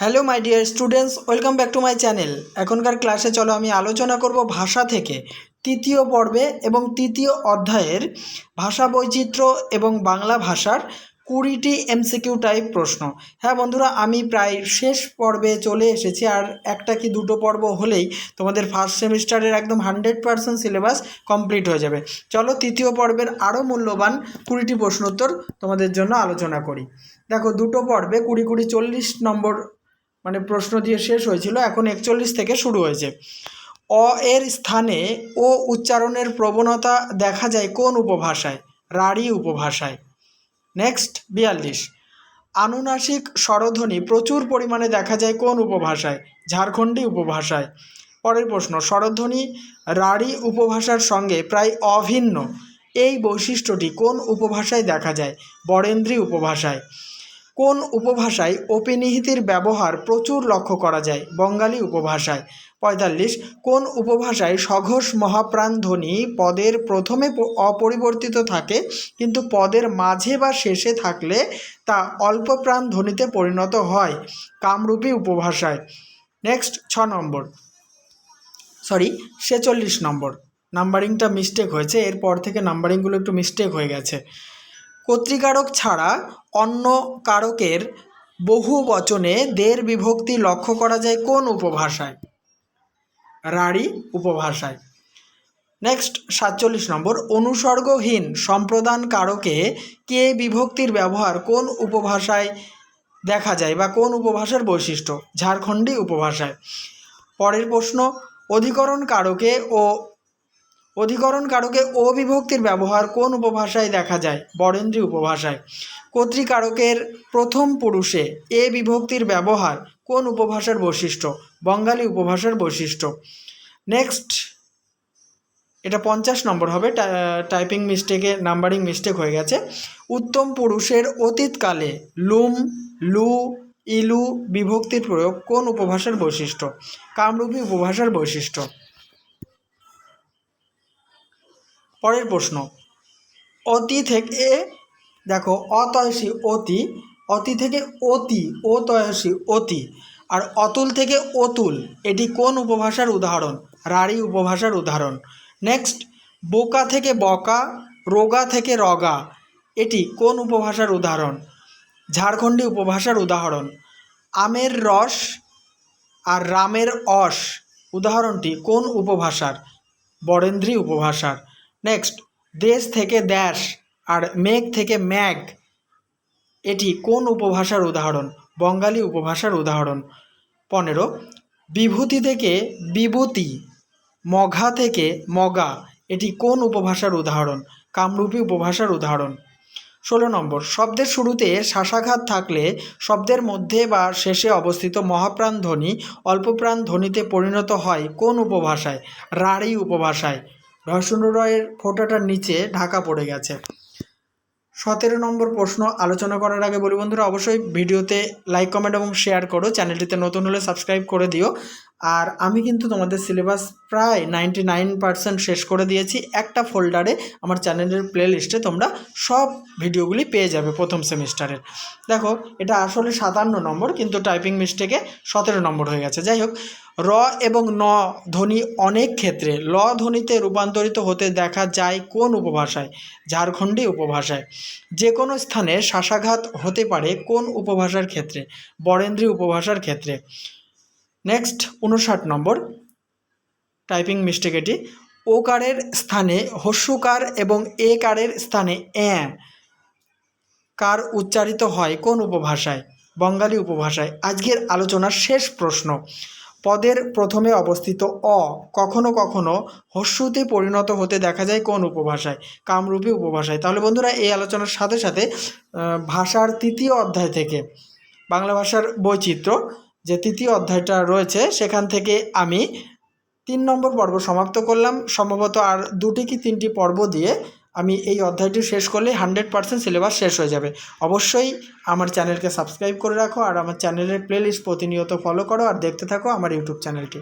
Hello my dear students welcome back to my channel এখনকার ক্লাসে চলো, আমি আলোচনা করব ভাষা থেকে। তৃতীয় পর্বে এবং তৃতীয় অধ্যায়ের ভাষা বৈচিত্র্য এবং বাংলা ভাষার কুড়িটি এমসিকিউ টাইপ প্রশ্ন। হ্যাঁ বন্ধুরা, আমি প্রায় শেষ পর্বে চলে এসেছি, আর একটা কি দুটো পর্ব হলেই তোমাদের ফার্স্ট সেমিস্টারের একদম হান্ড্রেড পারসেন্ট সিলেবাস কমপ্লিট হয়ে যাবে। চলো, তৃতীয় পর্বের আরও মূল্যবান কুড়িটি প্রশ্নোত্তর তোমাদের জন্য আলোচনা করি। দেখো, দুটো পর্বে কুড়ি কুড়ি চল্লিশ নম্বর মানে প্রশ্ন দিয়ে শেষ হয়েছিল, এখন একচল্লিশ থেকে শুরু হয়েছে। অ এর স্থানে ও উচ্চারণের প্রবণতা দেখা যায় কোন উপভাষায়? রাঢ়ী উপভাষায়। নেক্সট, বিয়াল্লিশ। আনুনাসিক স্বরধ্বনি প্রচুর পরিমাণে দেখা যায় কোন উপভাষায়? ঝাড়খণ্ডী উপভাষায়। পরের প্রশ্ন, স্বরধ্বনি রাঢ়ী উপভাষার সঙ্গে প্রায় অভিন্ন। এই বৈশিষ্ট্যটি কোন উপভাষায় দেখা যায়? বরেন্দ্রী উপভাষায়। কোন উপভাষায় অপিনিহিতির ব্যবহার প্রচুর লক্ষ্য করা যায়? বঙ্গালী উপভাষায়। পঁয়তাল্লিশ, কোন উপভাষায় সঘোষ মহাপ্রাণ ধ্বনি পদের প্রথমে অপরিবর্তিত থাকে, কিন্তু পদের মাঝে বা শেষে থাকলে তা অল্প প্রাণ ধ্বনিতে পরিণত হয়? কামরূপী উপভাষায়। নেক্সট, ছ নম্বর। সরি, ছেচল্লিশ নম্বর। নাম্বারিংটা মিস্টেক হয়েছে, এরপর থেকে নাম্বারিংগুলো একটু মিস্টেক হয়ে গেছে। কর্তৃকারক ছাড়া অন্য কারকের বহু বচনে দের বিভক্তি লক্ষ্য করা যায় কোন উপভাষায়? রাঢ়ী উপভাষায়। নেক্সট সাতচল্লিশ নম্বর, অনুসর্গহীন সম্প্রদান কারকে কে বিভক্তির ব্যবহার কোন উপভাষায় দেখা যায় বা কোন উপভাষার বৈশিষ্ট্য? ঝাড়খণ্ডী উপভাষায়। পরের প্রশ্ন, অধিকরণ কারকে ও অধিকরণ কারকে ও বিভক্তির ব্যবহার কোন উপভাষায় দেখা যায়? বরেন্দ্রী উপভাষায়। কর্তৃকারকের প্রথম পুরুষে এ বিভক্তির ব্যবহার কোন উপভাষার বৈশিষ্ট্য? বঙ্গালী উপভাষার বৈশিষ্ট্য। নেক্সট। এটা পঞ্চাশ নম্বর হবে টাইপিং মিস্টেকে, নাম্বারিং মিস্টেক হয়ে গেছে। উত্তম পুরুষের অতীতকালে লুম, লু, ইলু বিভক্তির প্রয়োগ কোন উপভাষার বৈশিষ্ট্য? কামরূপী উপভাষার বৈশিষ্ট্য। পরের প্রশ্ন। অতি থেকে, দেখো, অতয়সী অতি অতি থেকে অতি ও তয়সী অতি, আর অতুল থেকে অতুল, এটি কোন উপভাষার উদাহরণ? রাঢ়ী উপভাষার উদাহরণ। নেক্সট বোকা থেকে বকা, রোগা থেকে রগা, এটি কোন উপভাষার উদাহরণ? ঝাড়খণ্ডী উপভাষার উদাহরণ। আমের রস আর রামের অস, উদাহরণটি কোন উপভাষার? বরেন্দ্রী উপভাষার। নেক্সট দেশ থেকে দেশ আর মেঘ থেকে ম্যাগ এটি কোন উপভাষার উদাহরণ? বঙ্গালী উপভাষার উদাহরণ। পনেরো, বিভূতি থেকে বিভূতি, মঘা থেকে মগা। এটি কোন উপভাষার উদাহরণ? কামরূপী উপভাষার উদাহরণ। ষোলো নম্বর, শব্দের শুরুতে শাসাঘাত থাকলে শব্দের মধ্যে বা শেষে অবস্থিত মহাপ্রাণ ধ্বনি, অল্পপ্রাণ ধ্বনিতে পরিণত হয় কোন উপভাষায়? রাঢ়ী উপভাষায়। রহস্যন্য রয়ের ফোঁটাটার নিচে ঢাকা পড়ে গেছে। সতেরো নম্বর প্রশ্ন আলোচনা করার আগে বলি বন্ধুরা, অবশ্যই ভিডিওতে লাইক কমেন্ট এবং শেয়ার করো। চ্যানেলটিতে নতুন হলে সাবস্ক্রাইব করে দিও। আর আমি কিন্তু তোমাদের সিলেবাস প্রায় নাইনটি নাইন পার্সেন্ট শেষ করে দিয়েছি। একটা ফোল্ডারে আমার চ্যানেলের প্লে লিস্টে তোমরা সব ভিডিওগুলি পেয়ে যাবে প্রথম সেমিস্টারের দেখো, এটা আসলে সাতান্ন নম্বর, কিন্তু টাইপিং মিস্টেকে সতেরো নম্বর হয়ে গেছে। যাই হোক র এবং ন ধ্বনি অনেক ক্ষেত্রে। ল ধ্বনিতে রূপান্তরিত হতে দেখা যায় কোন উপভাষায়? ঝাড়খণ্ডী উপভাষায়। যে কোনো স্থানে শাসাঘাত হতে পারে কোন উপভাষার ক্ষেত্রে? বরেন্দ্রী উপভাষার ক্ষেত্রে। নেক্সট উনষাট নম্বর। টাইপিং মিস্টেক এটি। ওকারের স্থানে হস্যকার এবং এ কারের স্থানে এ কার উচ্চারিত হয় কোন উপভাষায়? বঙ্গালী উপভাষায়। আজকের আলোচনার শেষ প্রশ্ন। পদের প্রথমে অবস্থিত অ কখনো কখনো হস্যুতে পরিণত হতে দেখা যায় কোন উপভাষায়? কামরূপী উপভাষায়। তাহলে বন্ধুরা, এই আলোচনার সাথে সাথে ভাষার তৃতীয় অধ্যায় থেকে, বাংলা ভাষার বৈচিত্র্য যে তৃতীয় অধ্যায়টা রয়েছে, সেখান থেকে আমি তিন নম্বর পর্ব সমাপ্ত করলাম। সম্ভবত আর দুটি কি তিনটি পর্ব দিয়ে আমি এই অধ্যায়টি শেষ করলে হান্ড্রেড পার্সেন্ট সিলেবাস শেষ হয়ে যাবে। অবশ্যই আমার চ্যানেলকে সাবস্ক্রাইব করে রাখো আর আমার চ্যানেলের প্লেলিস্ট প্রতিনিয়ত ফলো করো আর দেখতে থাকো আমার ইউটিউব চ্যানেলটি